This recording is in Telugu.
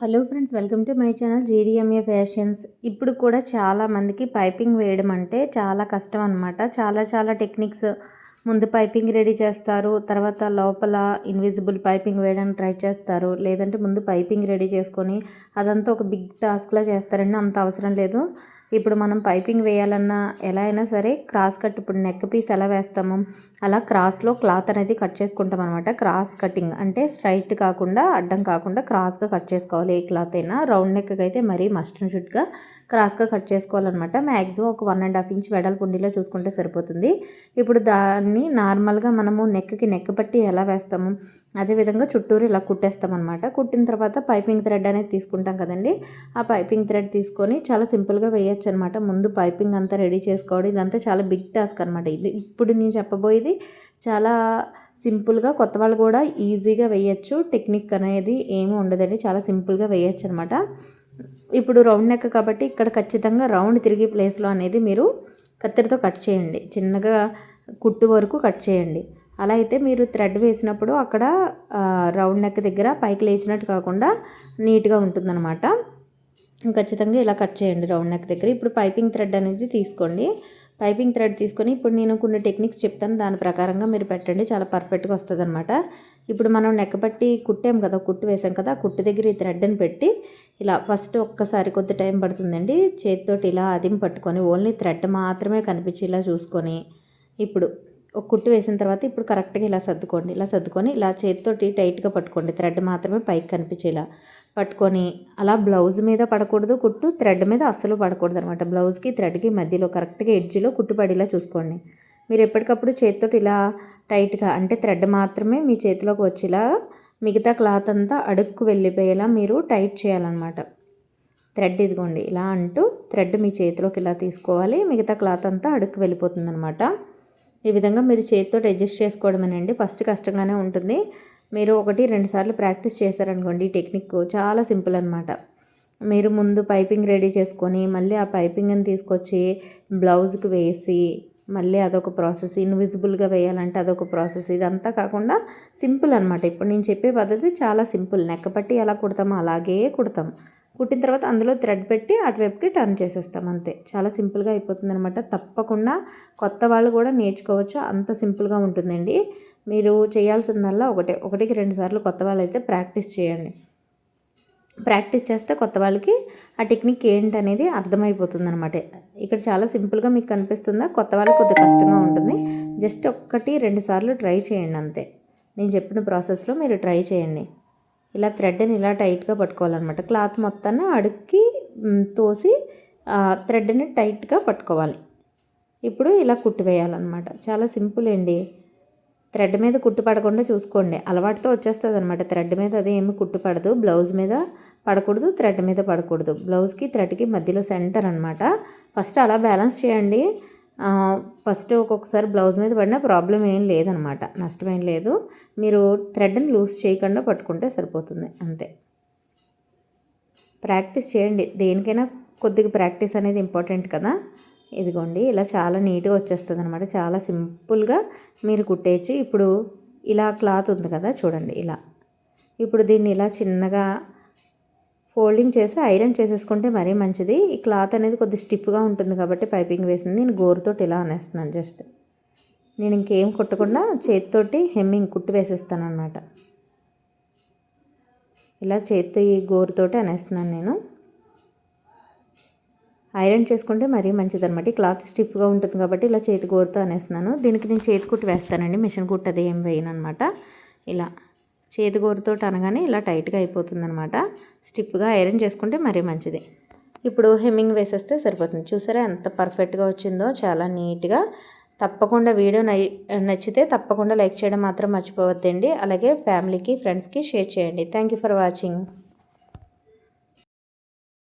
Hello friends welcome to my channel GDMA fashions. ఇప్పుడు కూడా చాలా మందికి పైపింగ్ వేయడం అంటే చాలా కష్టం అనమాట చాలా చాలా టెక్నిక్స్. ముందు పైపింగ్ రెడీ చేస్తారు తర్వాత లోపల ఇన్విజిబుల్ పైపింగ్ వేయడానికి ట్రై చేస్తారు. లేదంటే ముందు పైపింగ్ రెడీ చేసుకొని అదంతా ఒక బిగ్ టాస్క్లా చేస్తారండి అంత అవసరం లేదు. ఇప్పుడు మనం పైపింగ్ వేయాలన్నా ఎలా అయినా సరే క్రాస్ కట్ ఇప్పుడు నెక్ పీస్ ఎలా వేస్తాము? అలా క్రాస్లో క్లాత్ అనేది కట్ చేసుకుంటాం అనమాట క్రాస్ కటింగ్ అంటే స్ట్రైట్ కాకుండా అడ్డం కాకుండా క్రాస్గా కట్ చేసుకోవాలి. ఏ క్లాత్ అయినా రౌండ్ నెక్ అయితే మరీ మస్టర్న్ షుట్గా క్రాస్గా కట్ చేసుకోవాలన్నమాట. మ్యాక్సిమం ఒక వన్ అండ్ హాఫ్ ఇంచ్ వెడల్పుండిలో చూసుకుంటే సరిపోతుంది. ఇప్పుడు దాన్ని నార్మల్గా మనము నెక్కి నెక్ పట్టి ఎలా వేస్తాము? అదేవిధంగా చుట్టూరు ఇలా కుట్టేస్తాం అనమాట కుట్టిన తర్వాత పైపింగ్ థ్రెడ్ అనేది తీసుకుంటాం కదండి. ఆ పైపింగ్ థ్రెడ్ తీసుకొని చాలా సింపుల్గా వేయచ్చు. అనమాట ముందు పైపింగ్ అంతా రెడీ చేసుకోవడం ఇదంతా చాలా బిగ్ టాస్క్ అనమాట ఇది ఇప్పుడు నేను చెప్పబోయేది చాలా సింపుల్గా కొత్త వాళ్ళు కూడా ఈజీగా వేయచ్చు. టెక్నిక్ అనేది ఏమీ ఉండదండి. చాలా సింపుల్గా వేయచ్చు అనమాట ఇప్పుడు రౌండ్ నెక్ కాబట్టి ఇక్కడ ఖచ్చితంగా రౌండ్ తిరిగి ప్లేస్లో అనేది మీరు కత్తెరతో కట్ చేయండి. చిన్నగా కుట్టు వరకు కట్ చేయండి. అలా అయితే మీరు థ్రెడ్ వేసినప్పుడు అక్కడ రౌండ్ నెక్ దగ్గర పైకి లేచినట్టు కాకుండా నీట్గా ఉంటుందన్నమాట. ఖచ్చితంగా ఇలా కట్ చేయండి రౌండ్ నెక్ దగ్గర. ఇప్పుడు పైపింగ్ థ్రెడ్ అనేది తీసుకోండి. పైపింగ్ థ్రెడ్ తీసుకొని ఇప్పుడు నేను కొన్ని టెక్నిక్స్ చెప్తాను. దాని ప్రకారంగా మీరు పెట్టండి. చాలా పర్ఫెక్ట్గా వస్తుంది అనమాట ఇప్పుడు మనం నెక్క పట్టి కుట్టాం కదా కుట్టు వేసాం కదా కుట్టు దగ్గర ఈ థ్రెడ్ని పెట్టి ఇలా ఫస్ట్ ఒక్కసారి కొద్ది టైం పడుతుందండి. చేతితోటి ఇలా అదిం పట్టుకొని ఓన్లీ థ్రెడ్ మాత్రమే కనిపించేలా చూసుకొని ఇప్పుడు ఒక కుట్టు వేసిన తర్వాత ఇప్పుడు కరెక్ట్గా ఇలా సర్దుకోండి. ఇలా సర్దుకొని ఇలా చేతితోటి టైట్గా పట్టుకోండి. థ్రెడ్ మాత్రమే పైకి కనిపించేలా. పట్టుకొని అలా బ్లౌజ్ మీద పడకూడదు కుట్టు థ్రెడ్ మీద అస్సలు పడకూడదు అనమాట బ్లౌజ్కి థ్రెడ్కి మధ్యలో కరెక్ట్గా ఎడ్జ్లో కుట్టు పడేలా చూసుకోండి. మీరు ఎప్పటికప్పుడు చేతితో ఇలా టైట్గా అంటే థ్రెడ్ మాత్రమే మీ చేతిలోకి వచ్చేలా మిగతా క్లాత్ అంతా అడుక్కు వెళ్ళిపోయేలా మీరు టైట్ చేయాలన్నమాట థ్రెడ్ ఇదిగోండి ఇలా అంటూ థ్రెడ్ మీ చేతిలోకి ఇలా తీసుకోవాలి. మిగతా క్లాత్ అంతా అడుక్కు వెళ్ళిపోతుంది అనమాట ఈ విధంగా మీరు చేతితో అడ్జస్ట్ చేసుకోవడమేనండి. ఫస్ట్ కష్టంగానే ఉంటుంది. మీరు ఒకటి రెండు సార్లు ప్రాక్టీస్ చేశారనుకోండి ఈ టెక్నిక్ చాలా సింపుల్ అనమాట మీరు ముందు పైపింగ్ రెడీ చేసుకొని మళ్ళీ ఆ పైపింగ్ని తీసుకొచ్చి బ్లౌజ్కి వేసి మళ్ళీ అదొక ప్రాసెస్ ఇన్విజిబుల్గా వేయాలంటే అదొక ప్రాసెస్. ఇదంతా కాకుండా సింపుల్ అనమాట ఇప్పుడు నేను చెప్పే పద్ధతి చాలా సింపుల్. నెక్కపట్టి ఎలా కుడతామో అలాగే కుడతాం. కుట్టిన తర్వాత అందులో థ్రెడ్ పెట్టి అటువైపుకి టర్న్ చేసేస్తాం అంతే. చాలా సింపుల్గా అయిపోతుంది అనమాట తప్పకుండా కొత్త వాళ్ళు కూడా నేర్చుకోవచ్చు. అంత సింపుల్గా ఉంటుందండి. మీరు చేయాల్సిందల్లా ఒకటే. ఒకటికి రెండు సార్లు కొత్త వాళ్ళు అయితే ప్రాక్టీస్ చేయండి. ప్రాక్టీస్ చేస్తే కొత్త వాళ్ళకి ఆ టెక్నిక్ ఏంటనేది అర్థమైపోతుంది అనమాట ఇక్కడ చాలా సింపుల్గా మీకు కనిపిస్తుందా? కొత్త వాళ్ళకి కొద్దిగా కష్టంగా ఉంటుంది. జస్ట్ ఒక్కటి రెండు సార్లు ట్రై చేయండి అంతే. నేను చెప్పిన ప్రాసెస్లో మీరు ట్రై చేయండి. ఇలా థ్రెడ్ని ఇలా టైట్గా పట్టుకోవాలన్నమాట. క్లాత్ మొత్తాన్ని అడుక్కి తోసి థ్రెడ్ని టైట్గా పట్టుకోవాలి. ఇప్పుడు ఇలా కుట్టి వేయాలన్నమాట. చాలా సింపుల్ అండి. థ్రెడ్ మీద కుట్టు పడకుండా చూసుకోండి. అలవాటుతో వచ్చేస్తుంది అనమాట థ్రెడ్ మీద అది ఏమి కుట్టు పడదు. బ్లౌజ్ మీద పడకూడదు థ్రెడ్ మీద పడకూడదు. బ్లౌజ్కి థ్రెడ్కి మధ్యలో సెంటర్ అనమాట ఫస్ట్ అలా బ్యాలెన్స్ చేయండి. ఫస్ట్ ఒక్కొక్కసారి బ్లౌజ్ మీద పడినా ప్రాబ్లం ఏం లేదనమాట. నష్టమేం లేదు. మీరు థ్రెడ్ని లూజ్ చేయకుండా పట్టుకుంటే సరిపోతుంది. అంతే. ప్రాక్టీస్ చేయండి. దేనికైనా కొద్దిగా ప్రాక్టీస్ అనేది ఇంపార్టెంట్ కదా. ఇదిగోండి ఇలా చాలా నీట్గా వచ్చేస్తుంది అనమాట చాలా సింపుల్గా మీరు కుట్టేయచ్చు. ఇప్పుడు ఇలా క్లాత్ ఉంది కదా చూడండి ఇలా. ఇప్పుడు దీన్ని ఇలా చిన్నగా ఫోల్డింగ్ చేసి ఐరన్ చేసేసుకుంటే మరీ మంచిది. ఈ క్లాత్ అనేది కొద్ది స్టిఫ్గా ఉంటుంది కాబట్టి పైపింగ్ వేసింది. నేను గోరుతో ఇలా అనేస్తున్నాను జస్ట్. నేను ఇంకేం కుట్టకుండా చేతితోటి హెమ్మింగ్ కుట్టు వేసేస్తాను అనమాట ఇలా చేతితో ఈ గోరుతోటి అనేస్తున్నాను నేను. ఐరన్ చేసుకుంటే మరీ మంచిది అనమాట క్లాత్ స్టిఫ్గా ఉంటుంది కాబట్టి ఇలా చేతి గోరుతో అనేస్తున్నాను. దీనికి నేను చేతి కుట్టు వేస్తానండి. మిషన్ కుట్టు అది ఏం వేయను అనమాట ఇలా. చేతి గోరుతో అనగానే ఇలా టైట్గా అయిపోతుంది అనమాట స్టిప్గా ఐరన్ చేసుకుంటే మరీ మంచిది. ఇప్పుడు హెమ్మింగ్ వేసేస్తే సరిపోతుంది. చూసారా ఎంత పర్ఫెక్ట్గా వచ్చిందో చాలా నీట్గా. తప్పకుండా వీడియో నచ్చితే తప్పకుండా లైక్ చేయడం మాత్రం మర్చిపోవద్దండి. అలాగే ఫ్యామిలీకి ఫ్రెండ్స్కి షేర్ చేయండి. Thank for watching.